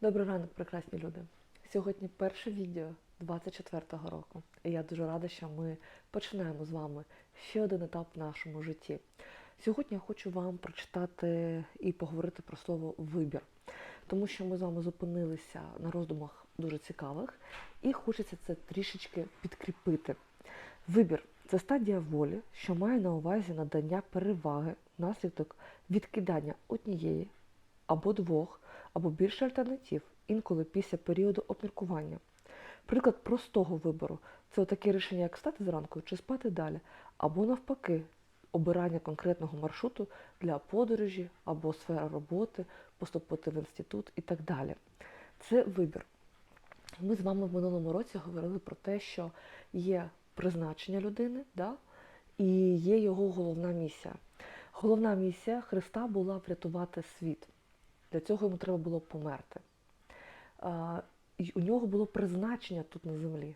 Добрий ранок, прекрасні люди. Сьогодні перше відео 24-го року. І я дуже рада, що ми починаємо з вами ще один етап в нашому житті. Сьогодні я хочу вам прочитати і поговорити про слово вибір, тому що ми з вами зупинилися на роздумах дуже цікавих, і хочеться це трішечки підкріпити. Вибір це стадія волі, що має на увазі надання переваги внаслідок відкидання однієї або двох, або більше альтернатив, інколи після періоду обміркування. Приклад простого вибору це таке рішення, як встати зранку чи спати далі, або навпаки, обирання конкретного маршруту для подорожі або сфера роботи, поступити в інститут і так далі. Це вибір. Ми з вами в минулому році говорили про те, що є призначення людини, да? і є його головна місія. Головна місія Христа була врятувати світ. Для цього йому треба було померти. І у нього було призначення тут на землі.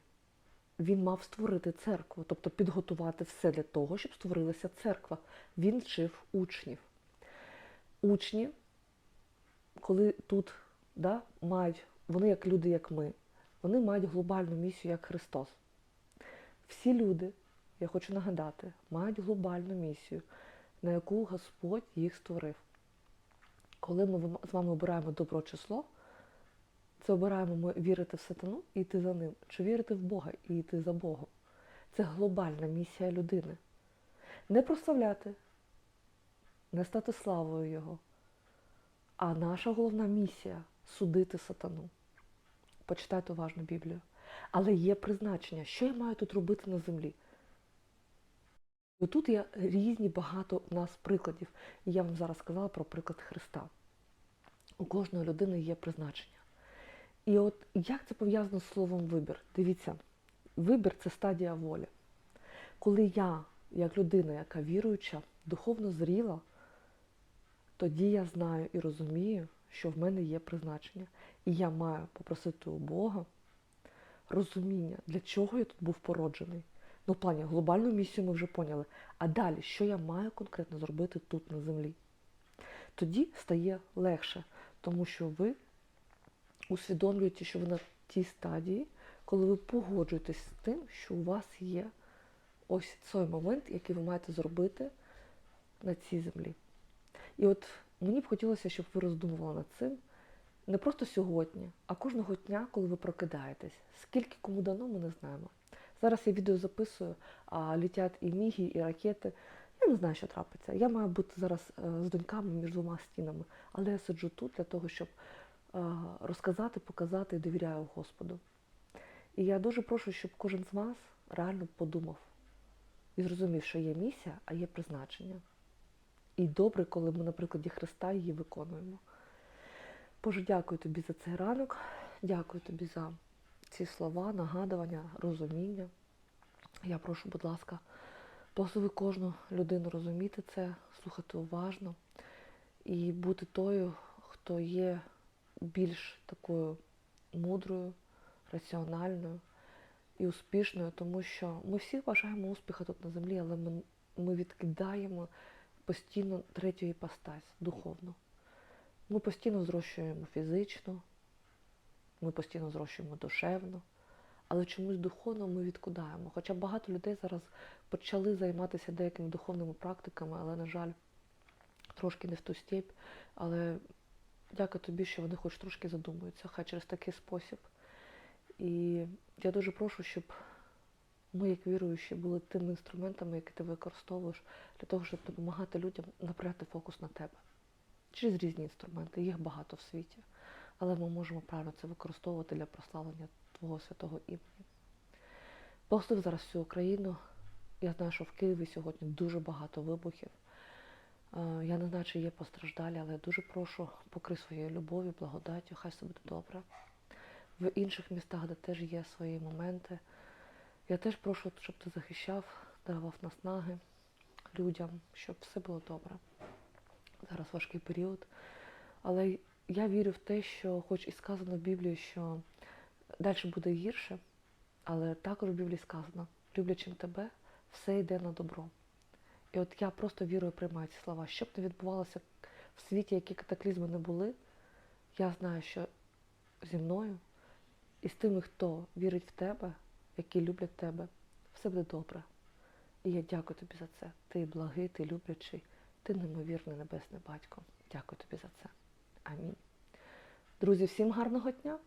Він мав створити церкву, тобто підготувати все для того, щоб створилася церква. Він вчив учнів. Учні, коли тут да, мають, вони як люди, як ми, вони мають глобальну місію, як Христос. Всі люди, я хочу нагадати, мають глобальну місію, на яку Господь їх створив. Коли ми з вами обираємо добро число, це обираємо ми вірити в сатану і йти за ним, чи вірити в Бога і йти за Богом. Це глобальна місія людини. Не прославляти, не стати славою Його. А наша головна місія судити сатану. Почитайте уважно Біблію. Але є призначення, що я маю тут робити на землі. І тут є різні багато у нас прикладів. І я вам зараз сказала про приклад Христа. У кожної людини є призначення. І от як це пов'язано з словом вибір? Дивіться, вибір це стадія волі. Коли я, як людина, яка віруюча, духовно зріла, тоді я знаю і розумію, що в мене є призначення. І я маю попросити у Бога розуміння, для чого я тут був породжений. Ну, в плані глобальну місію ми вже поняли. А далі, що я маю конкретно зробити тут на землі? Тоді стає легше, тому що ви усвідомлюєте, що ви на тій стадії, коли ви погоджуєтесь з тим, що у вас є ось цей момент, який ви маєте зробити на цій землі. І от мені б хотілося, щоб ви роздумували над цим не просто сьогодні, а кожного дня, коли ви прокидаєтесь. Скільки кому дано, ми не знаємо. Зараз я відео записую, а літять і міги, і ракети. Я не знаю, що трапиться. Я маю бути зараз з доньками між двома стінами, але я сиджу тут для того, щоб розказати, показати і довіряю Господу. І я дуже прошу, щоб кожен з вас реально подумав і зрозумів, що є місія, а є призначення. І добре, коли ми на прикладі Христа її виконуємо. Боже, дякую тобі за цей ранок, дякую тобі за ці слова, нагадування, розуміння. Я прошу, будь ласка, благослови кожну людину розуміти це, слухати уважно і бути тою, хто є більш такою мудрою, раціональною і успішною, тому що ми всі бажаємо успіху тут на землі, але ми, ми відкидаємо постійно третю іпостась духовну. Ми постійно зрощуємо фізично, ми постійно зрощуємо душевно, але чомусь духовно ми відкидаємо. Хоча багато людей зараз почали займатися деякими духовними практиками, але, на жаль, трошки не в ту степь. Але дякую тобі, що вони хоч трошки задумуються, хай через такий спосіб. І я дуже прошу, щоб ми, як віруючі, були тими інструментами, які ти використовуєш для того, щоб допомагати людям напрягти фокус на тебе. Через різні інструменти, їх багато в світі. Але ми можемо правильно це використовувати для прославлення Твого святого імені. Благослови зараз всю Україну. Я знаю, що в Києві сьогодні дуже багато вибухів. Я не знаю, чи є постраждалі, але я дуже прошу покри своєю любов'ю, благодаттю, хай все буде добре. В інших містах, де теж є свої моменти. Я теж прошу, щоб ти захищав, давав наснаги людям, щоб все було добре. Зараз важкий період. Але я вірю в те, що, хоч і сказано в Біблії, що далі буде гірше, але також в Біблії сказано, люблячим тебе, все йде на добро. І от я просто вірою приймаю ці слова. Щоб не відбувалося в світі, які катаклізми не були, я знаю, що зі мною і з тими, хто вірить в тебе, які люблять тебе. Все буде добре. І я дякую тобі за це. Ти благий, ти люблячий, ти неймовірний небесний батько. Дякую тобі за це. Амінь. Друзі, всім гарного дня!